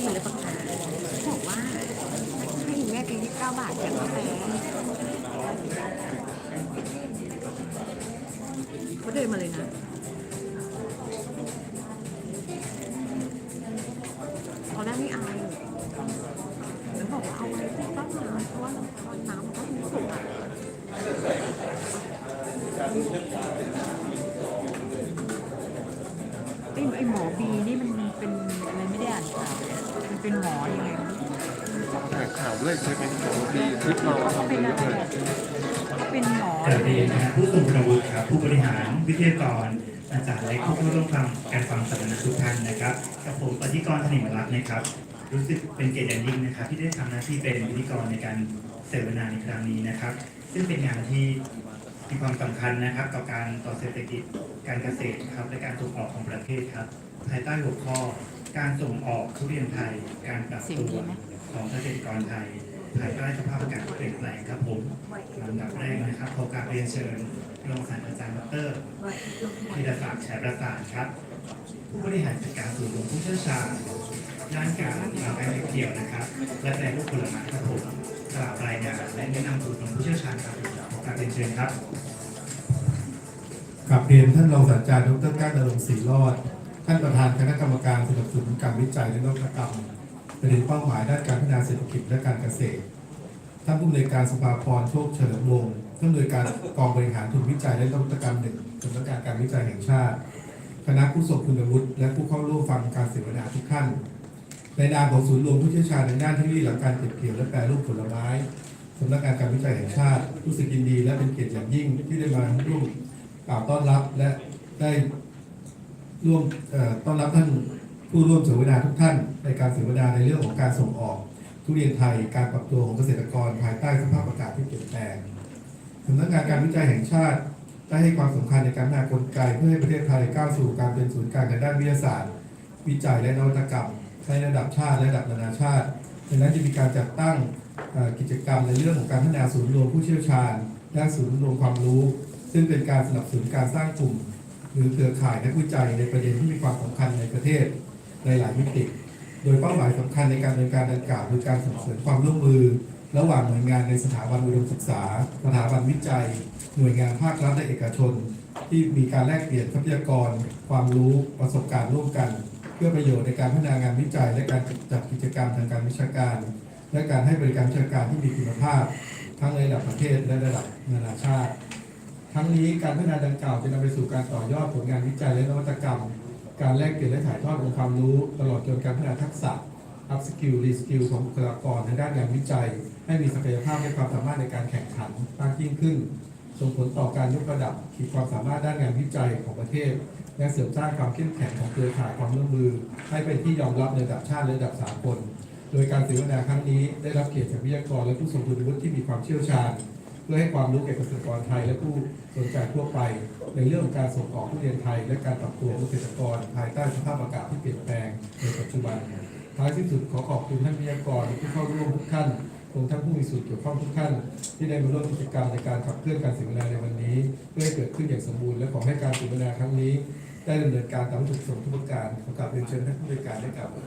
ตีเลยปากกาบอกว่าให้แม่กินที่เก้าบาทแต่กาแฟเขาเดินมาเลยนะ เป็นหมอยังไงวะอ่านข่าวด้วยใช่ไหมครับดีคลิปเราเขาทำเป็นเยอะไรเลยเขาเป็นหมอสวัสดีนะครับผู้ทรงคุณวุฒิครับผู้บริหารวิทยากร อาจารย์และผู้เข้าร่วมฟังการฟังสัมมนาทุกท่านนะครับกับผมปฏิกรธนิมรัตน์นะครับ รู้สึกเป็นเกียรติอย่างยิ่งนะครับ ที่ได้ทำหน้าที่เป็นพิธีกรในการเสวนาในครั้งนี้นะครับ ซึ่งเป็นงานที่มีความสำคัญนะครับ ต่อการต่อเศรษฐกิจการเกษตรครับและการส่งออกของประเทศครับ ภายใต้หัวข้อ การส่งออกทุเรียนไทย การปรับตัวของเกษตรกรไทยภายใต้สภาพอากาศที่เปลี่ยนแปลงครับผมลำดับแรกนะครับขอกราบเรียนเชิญรองศาสตราจารย์ดรธีรศักดิ์แฉประสานครับ ผู้บริหารจัดการศูนย์รวมผู้เชี่ยวชาญด้านการทำการเกี่ยวนะครับ และแปรรูปผลไม้ครับผมกล่าวรายงานและแนะนำศูนย์รวมผู้เชี่ยวชาญครับขอกราบเรียนเชิญครับกลับเรียนท่านรองศาสตราจารย์ดรก้านนรงค์ศรีรอด ท่านประธานคณะกรรมการสนับสนุนการวิจัยและนวัตกรรมประเด็นเป้าหมายด้านการพัฒนาเศรษฐกิจและการเกษตร ท่านผู้อำนวยการสภาพรโชคเฉลิมวงศ์ท่านผู้อำนวยการกองบริหารทุนวิจัยและนวัตกรรมหนึ่งสำนักงานการวิจัยแห่งชาติ คณะผู้ทรงคุณวุฒิและผู้เข้าร่วมฟังการเสวนาทุกท่าน ในนามของศูนย์รวมผู้เชี่ยวชาญในด้านเทคโนโลยีหลังการเก็บเกี่ยวและแปรรูปผลไม้สำนักงานการวิจัยแห่งชาติ รู้สึกยินดีและเป็นเกียรติอย่างยิ่งที่ได้มาร่วมกล่าวต้อนรับและได้ ร่วมต้อนรับท่านผู้ร่วมเสวนาทุกท่าน ในการเสวนาในเรื่องของการส่งออก ทุเรียนไทยการปรับตัวของเกษตรกรภายใต้สภาพอากาศที่เปลี่ยนแปลงสำนักงานการวิจัยแห่งชาติได้ให้ความสำคัญในการพัฒนากลไกเพื่อให้ประเทศไทยก้าวสู่การเป็นศูนย์กลางในด้านวิทยาศาสตร์ วิจัยและนวัตกรรมในระดับชาติและระดับนานาชาติดังนั้นจะมีการจัดตั้งกิจกรรมในเรื่องของการพัฒนาศูนย์รวมผู้เชี่ยวชาญ และศูนย์รวมความรู้ ซึ่งเป็นการสนับสนุนการสร้างกลุ่ม หรือเครือข่ายนักวิจัยในประเด็นที่มีความสำคัญในประเทศในหลายมิติ โดยเป้าหมายสำคัญในการดำเนินการดังกล่าวคือการสนับสนุนความร่วมมือ ระหว่างหน่วยงานในสถาบันอุดมศึกษา สถาบันวิจัย หน่วยงานภาครัฐและเอกชน ที่มีการแลกเปลี่ยนทรัพยากร ความรู้ประสบการณ์ร่วมกัน เพื่อประโยชน์ในการพัฒนางานวิจัย และการจัดกิจกรรมทางการวิชาการ และการให้บริการวิชาการที่มีคุณภาพ ทั้งในระดับประเทศและระดับนานาชาติ ทั้งนี้การพัฒนาดังกล่าวจะนำไปสู่การต่อยอดผลงานวิจัยและนวัตกรรม การแลกเปลี่ยนและถ่ายทอดองค์ความรู้ ตลอดจนการพัฒนาทักษะ up skill re skill ของบุคลากรในด้านงานวิจัย ให้มีศักยภาพและความสามารถในการแข่งขันมากยิ่งขึ้น ส่งผลต่อการยกระดับขีดความสามารถด้านงานวิจัยของประเทศ และเสริมสร้างความเข้มแข็งของเครือข่ายความร่วมมือ ให้เป็นที่ยอมรับในระดับชาติและระดับสากลโดยการเสวนาครั้งนี้ได้รับเกียรติจากวิทยากรและผู้ทรงคุณวุฒิที่มีความเชี่ยวชาญ พื่อให้ความรู้แก่เกษตรกรไทยและผู้สนใจทั่วไป ในเรื่องการส่งออกทุเรียนไทย และการปรับตัวเกษตรกรภายใต้สภาพอากาศที่เปลี่ยนแปลงในปัจจุบันท้ายที่สุดขอขอบคุณท่านวิทยากรและผู้เข้าร่วมทุกท่านรวมทั้งผู้มีส่วนเกี่ยวข้องทุกท่าน ที่ได้มาร่วมกิจกรรมในการขับเคลื่อนการเสวนาในวันนี้ เพื่อให้เกิดขึ้นอย่างสมบูรณ์และขอให้การเสวนาครั้งนี้ ได้ดำเนินการตามวัตถุประสงค์ทุกประการขอกราบเรียนเชิญท่านผู้บริการได้กล่าวครั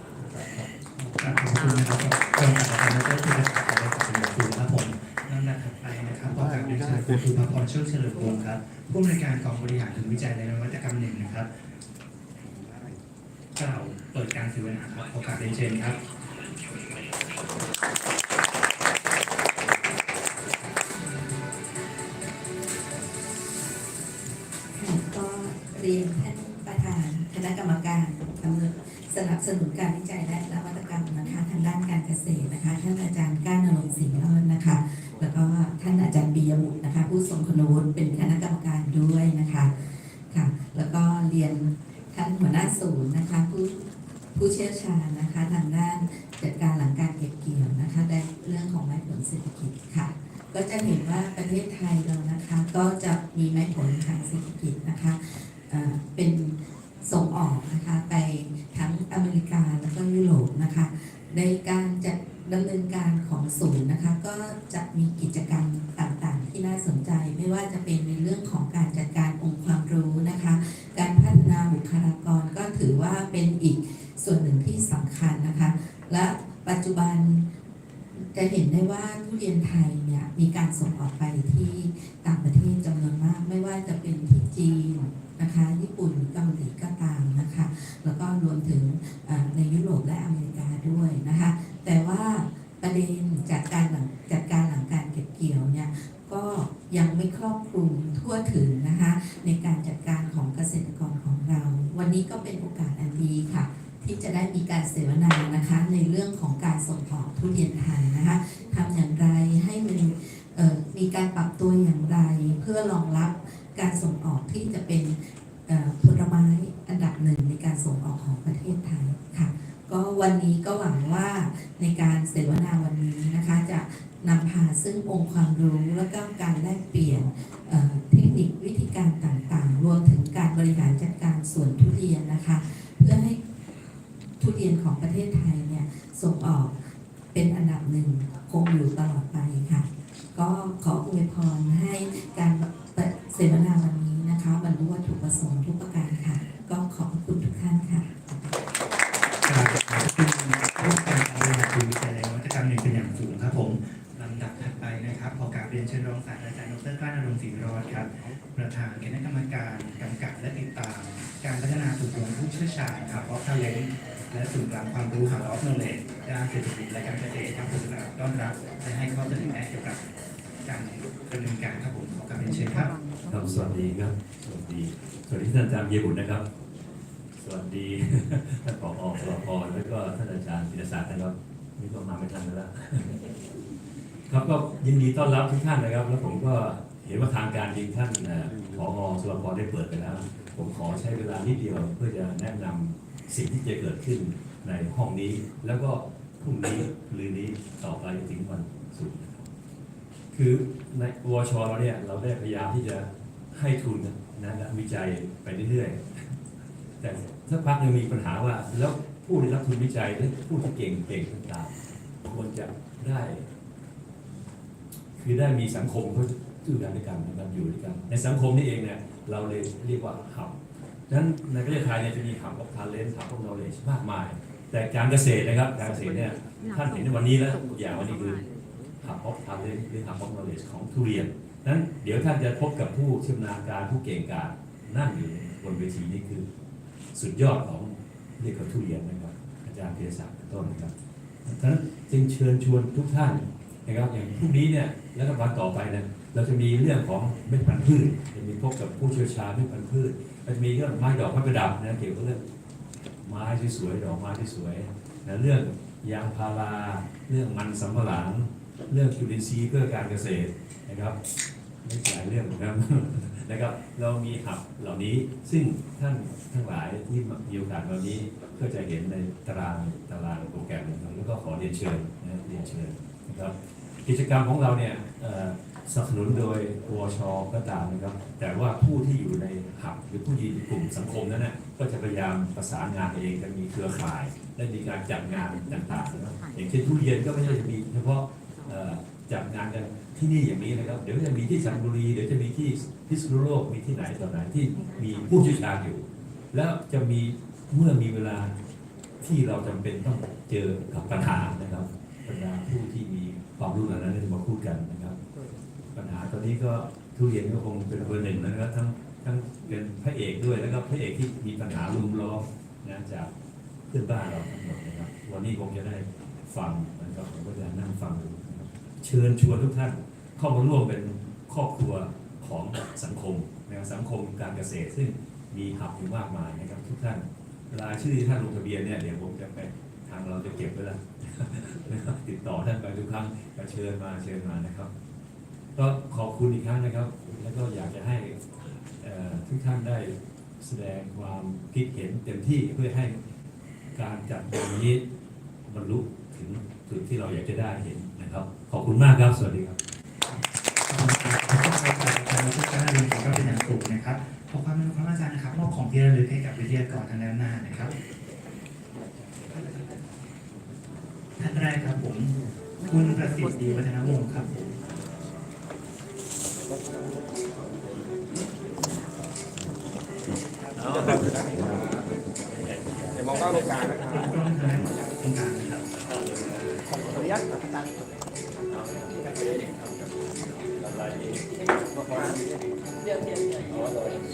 บขอบคุณนะครับกรมการพัฒนะครได้ขอบคุณครูครับำดับถัดไปนะครับขอการเรียนเชิญคุณครูพระพรเชิดเฉลิมวงศ์ครับผู้อำนวยการกองบริหารถึงวิจัยและนวัตกรรมหนึ่งนะครับกล่าวเปิดการเสวนาครับขอการเรียนเชิญครับก็เรียนท่านประธานคณะกรรมการอำนวยสนับสนุนการวิจัยและนวัตกรรมนะคะทางด้านการเกษตรนะคะท่าน ทศไทยเรานะคะ ก็จะมีไม้ผลทางเศรษฐกิจนะคะเเป็นส่งออกนะคะไปทั้งอเมริกาแล้วก็ยุโรปนะคะ ในการจัดดำเนินการของศูนย์นะคะ ก็จะมีกิจกรรมต่างๆ ที่น่าสนใจ ไม่ว่าจะเป็นในเรื่องของการจัดการองค์ความรู้นะคะ การพัฒนาบุคลากรก็ถือว่าเป็นอีกส่วนหนึ่งที่สำคัญนะคะ และปัจจุบัน จะเห็นได้ว่าทุเรียนไทยเนี่ยมีการส่งออกไปที่ต่างประเทศจำนวนมาก ไม่ว่าจะเป็นที่จีนนะคะ ญี่ปุ่นเกาหลีก็ตามนะคะ แล้วก็รวมถึงในยุโรปและอเมริกาด้วยนะคะ แต่ว่าประเด็นจากการหลังจัดการหลังการเก็บเกี่ยวเนี่ยก็ยังไม่ครอบคลุมทั่วถึงนะคะ ในการจัดการของเกษตรกรของเรา วันนี้ก็เป็นโอกาสอันดีค่ะ ที่จะได้มีการเสวนานะคะในเรื่องของการส่งออกทุเรียนไทยนะคะทำอย่างไรให้มันเอ่อมีการปรับตัวอย่างไร เพื่อรองรับการส่งออกที่จะเป็นเอ่อผลไม้อันดับหนึ่งในการส่งออกของประเทศไทยค่ะ ก็วันนี้ก็หวังว่าในการเสวนาวันนี้นะคะ จะนำพาซึ่งองค์ความรู้และก็การแลกเปลี่ยนเอ่อเทคนิควิธีการต่างๆ รวมถึงการบริหารจัดการสวนทุเรียนนะคะ เพื่อให้ทุเรียนของประเทศไทยเนี่ย ส่งออกเป็นอันดับหนึ่งคงอยู่ตลอด เศรษฐกิจและการเกษตรครับผมกราบต้อนรับและให้ข้อเสนอแนะเกี่ยวกับการดำเนินการครับผมขอกาบเรียนเชิญครับครับสวัสดีครับ สวัสดี สวัสดีท่านอาจารย์เยบุตรนะครับ สวัสดีท่านผอสรพแล้วก็ท่านอาจารย์ศิลศาสตร์นะครับนี่ก็มาไม่ทันแล้ว ครับก็ยินดีต้อนรับทุกท่านนะครับ แล้วผมก็เห็นว่าทางการจริงท่านเอ่อผอสุรพรได้เปิดไปแล้ว ผมขอใช้เวลานิดเดียวเพื่อจะแนะนำสิ่งที่จะเกิดขึ้นในห้องนี้ แล้วก็ พรุ่งนี้ลืนนี้ต่อไปถึงวันศุกร์นะครับคือในวชเราเนี่ยเราได้พยายามที่จะให้ทุนนะและวิจัยไปเรื่อยๆแต่สักพักหนึงมีปัญหาว่า แล้วผู้ได้รับทุนวิจัยหรือผู้ที่เก่งเก่งต่างๆควรจะได้ คือได้มีสังคมเขาอยู่ด้วยกันนะครับอยู่ด้วยกันในสังคมนี่เองเนี่ยเราเลยเรียกว่าหับดังนั้นในประเทศไทยเนี่ยจะมีหับของทาเลนต์หับของ knowledge มากมาย แต่การเกษตรนะครับการเกษตรเนี่ยท่านเห็นในวันนี้แล้วอย่างวันนี้คือหับของทาเลนต์หรือหับของ knowledge ของทุเรียนนั้นเดี๋ยวท่านจะพบกับผู้ชำนาญการผู้เก่งกาจนั่งอยู่บนเวทีนี้คือ สุดยอดของเรียกว่าทุเรียนนะครับอาจารย์เพียรศักดิ์เป็นต้นนะครับดังนั้นจึงเชิญชวนทุกท่านนะครับอย่างพรุ่งนี้เนี่ยและวันต่อไปเนี่ยเราจะมีเรื่องของเม็ดพันธุ์พืชจะมีพบกับผู้เชี่ยวชาญเม็ดพันธุ์พืชเราจะมีเรื่องไม้ดอกไม้ประดับนะเกี่ยวกับเรื่อง ไม้ที่สวยดอกไม้ที่สวยนะเรื่องยางพาราเรื่องมันสำปะหลัง เรื่องจุลินทรีย์เพื่อการเกษตรนะครับไม่หลายเรื่องนะครับนะครับ เรามีหับเหล่านี้ซึ่งท่านทั้งหลายที่มีโอกาสวันนี้ก็จะเห็นในตารางตารางโปรแกรมนะครับแล้วก็ขอเรียนเชิญนะเรียนเชิญนะครับกิจกรรมของเราเนี่ยสนับสนุนโดยวชก็ตามนะครับ แต่ว่าผู้ที่อยู่ในหับหรือผู้ที่อยู่ในกลุ่มสังคมนั้นนะ ก็จะพยายามประสานงานเองจะมีเครือข่ายและมีการจัดงานต่างๆนะครับอย่างเช่นทุเรียนก็ไม่ใช่จะมีเฉพาะจัดงานกันที่นี่อย่างนี้นะครับ เดี๋ยวจะมีที่สันบุรีเดี๋ยวจะมีที่พิษณุโลกมีที่ไหนต่อไหนที่มีผู้เชี่ยวชาญอยู่ แล้วจะมีเมื่อมีเวลาที่เราจำเป็นต้องเจอกับปัญหานะครับบรรดาผู้ที่มีความรู้เหล่านั้นจะมาพูดกันนะครับ ปัญหาตอนนี้ก็ทุเรียนก็คงเป็นเบอร์หนึ่งนะครับทั้ง ทั้งเป็นพระเอกด้วยแล้วก็พระเอกที่มีปัญหาลุมล้อมนะจากเพื่อนบ้านเราทั้งหมดนะครับ วันนี้คงจะได้ฟังนะครับผมก็จะนั่งฟังนะครับเชิญชวนทุกท่านเข้ามาร่วมเป็นครอบครัวของสังคมนะครับสังคมการเกษตรซึ่งมีหับอยู่มากมายนะครับ ทุกท่านรายชื่อที่ท่านลงทะเบียนเนี่ยเดี๋ยวผมจะไปทางเราจะเก็บไว้แล้วนะครับติดต่อท่านไปทุกครั้งก็เชิญมาเชิญมานะครับ ก็ขอบคุณอีกครั้งนะครับ แล้วก็อยากจะให้ ทุกท่านได้แสดงความคิดเห็นเต็มที่เพื่อให้การจัดงานนี้บรรลุถึงจุดที่เราอยากจะได้เห็นนะครับ ขอบคุณมากครับ สวัสดีครับขอคุณครับขอบคุณครับอจารย์ทุกท่านเรียนก็เป็นอย่างสูงนะครับขอความเป็นความอาจารย์นะครับมอบของที่ระลึกให้กับวิทยากรทางด้านหน้านะครับท่านแรกครับผม คุณประสิทธิ์ดีวัฒนวงศ์ครับผม ญาตอาจารย์เดี๋ยวเดี๋ยวเดี๋ยว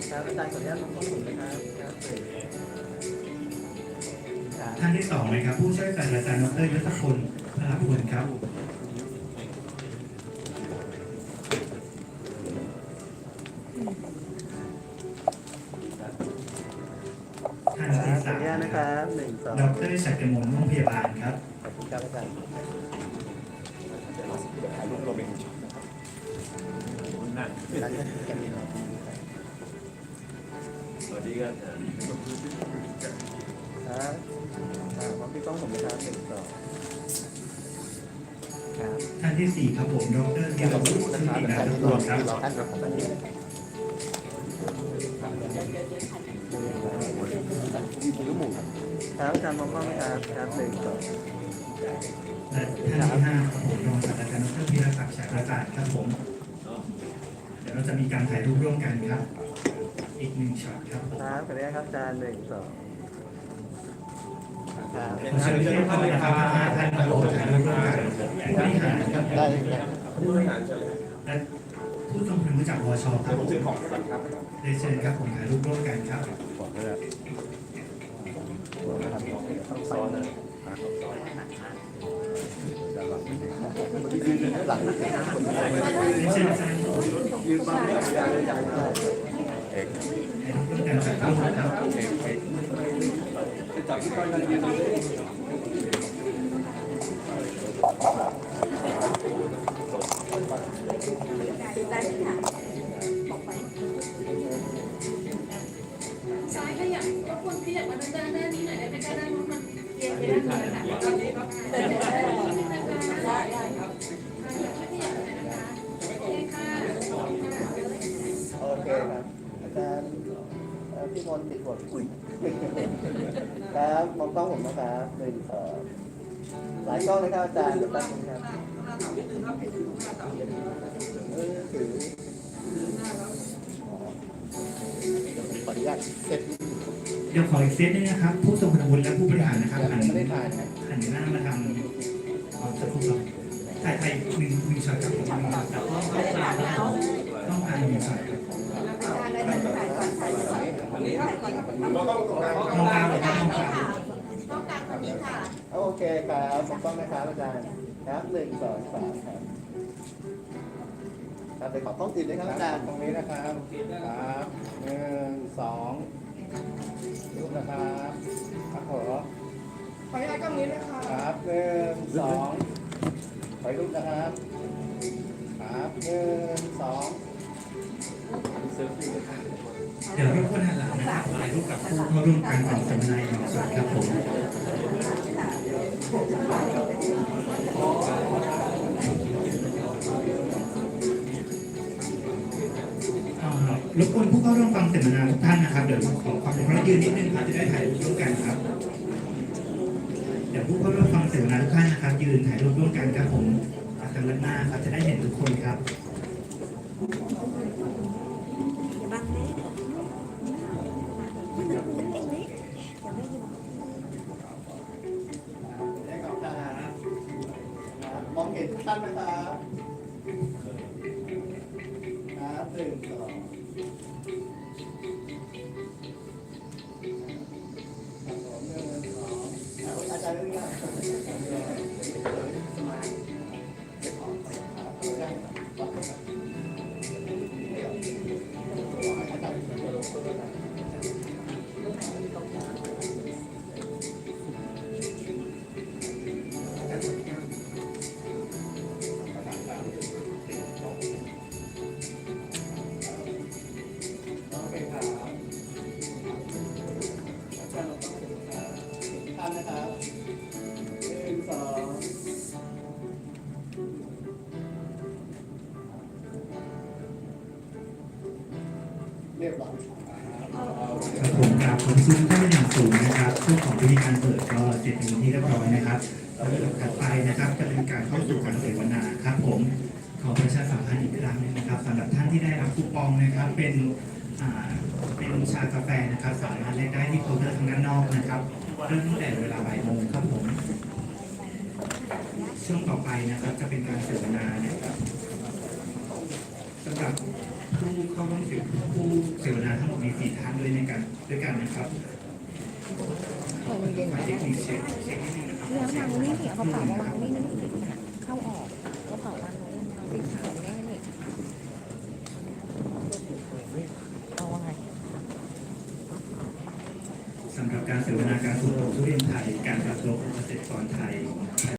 ครับอาจารย์ขออนุญาตลงข้อมูลนะครับครับครับท่านที่สองนะครับ ผู้ช่วยศาสตราจารย์ดรยศพลพลาพลครับท่านที่ขอสาอมนุญาตนะนะคครับรับหนึ่งสองดรชัยมลม่วงพยาบาลครับข อบคุณครับอาจารย์ถ่ายรูปรวมเป็นช็อตนะครับนั่นแกมีเราสวัสดีครับครับอ่าพร้อมพี่ก้องผมนะครับหนึ่งสองครับท่านที่สี่ครับผมดรเทียรวุฒินะครับติอานาจารย์ทุที่กรควมนครับท่านรอท่านนี้ครับอาจารย์มองกล้องไหมครับครับหนึ่งสอง ท่านที่ห้าครับผมรองศาสตราจารย์ดรพิรศักดิ์ฉายประสาทครับผม เดี๋ยวเราจะมีการถ่ายรูปร่วมกันครับ อีกหนึ่งช็อตครับผมครับขออนุญาตครับอาจารย์หนึ่งสองครับขอเชิญทุกท่านนะครับห้าท่านมาร่วมถ่ายรูปร่วมกันผู้บริหารครับได้เลยครับและผู้ทรงคุณรู้จักวชครับผมเรียนเชิญครับผมถ่ายรูปร่วมกันครับซ้อนนะหลังเรียนเชิญอาจารย์ยืนบังอาจารย์อาจารย์ถ่ายรูปร่วมกันสักครู่นะครับ ซ้ มนติดบทคุยครับมองกล้องผมนะครับหนึ่งสองหลายกล้องนะครับอาจารย์เดี๋ยวแป๊บนึงครับเออถือขออนุญาตเซ็ตเดี๋ยวขออีกเซตหนึงนะครับ ผู้ทรงคุณวุฒิและผู้บริหารนะครับหันไม่ได้ถ่ายนะหันหน้ามาทางเอาสักครู่ครับถ่ายถ่ายหนึ่งหนึ่งช็อตครับผมหนึ่งช็อตครับต้องต้องการต้องการหนึ่งช็อตครับ มองกลางเลยครับมองกลางต้องการตรงนี้ค่ะ โอเคครับมองกล้องนะครับอาจารย์ครับหนึ่งสองสามครับครับไปขอกล้องติดเลยครับอาจารย์ตรงนี้นะครับครับหนึ่งสองรูปนะครับครับผมขออนุญาตกล้องนี้ด้วยค่ะครับหนึ่งสองไปรูปนะครับครับหนึ่งสองเซฟดีนะครับ เดี๋ยวรบกวนหันหลังนะครับถ่ายรูปกับผู้เข้าร่วมการกล่องสัมมนาอย่างสดครับผมเอ่อรบกวนผู้เข้าร่วมฟังเสัมมนาทุกท่านนะครับ เดี๋ยวขอความร่วมยืนนิดนึงครับจะได้ถ่ายรูปร่วมกันครับ เดี๋ยวผู้เข้าร่วมฟังเสัมมนาทุกท่านนะครับ ยืนถ่ายรูปร่วมกันครับผมทางด้านหน้าครับจะได้เห็นทุกคนครับ อย่าไม่อยู่ได้ครับอาจารย์ครับมองเห็นทุกท่านไหมครับ เรียบร้อยครับผมกราบขอบคุณท่านเป็นอย่างสูงนะครับช่วงของพิธีการเปิดก็เสร็จเป็นที่เรียบร้อยนะครับแล้วลำดับถัดไปนะครับจะเป็นการเข้าสู่การเสวนาครับผมขอประชาสัมพันธ์อีกครั้งหนึงนะครับสำหรับท่านที่ได้รับคูปองนะครับเป็นอ่าเป็นชากาแฟนะครับสามารถเล่นได้ที่เคาน์เตอร์ทางด้านนอกนะครับเริ่มตั้งแต่เวลาบ่ายโมงครับผมช่วงต่อไปนะครับจะเป็นการเสวนานะครับสำหรับ ผู้เข้าร่วมเสวผู้เสวนาทั้งหมดมีสี่ท่านด้วยในกันด้วยกันนะครับหมายเทคนิคเช็คเช็คนิดนึงนะครับ แล้วนางนี่เนี่ยเขาเป๋ามาวางนี่นี่เข้าออกกระเป๋าวางไว้สีขาวแน่นี่เ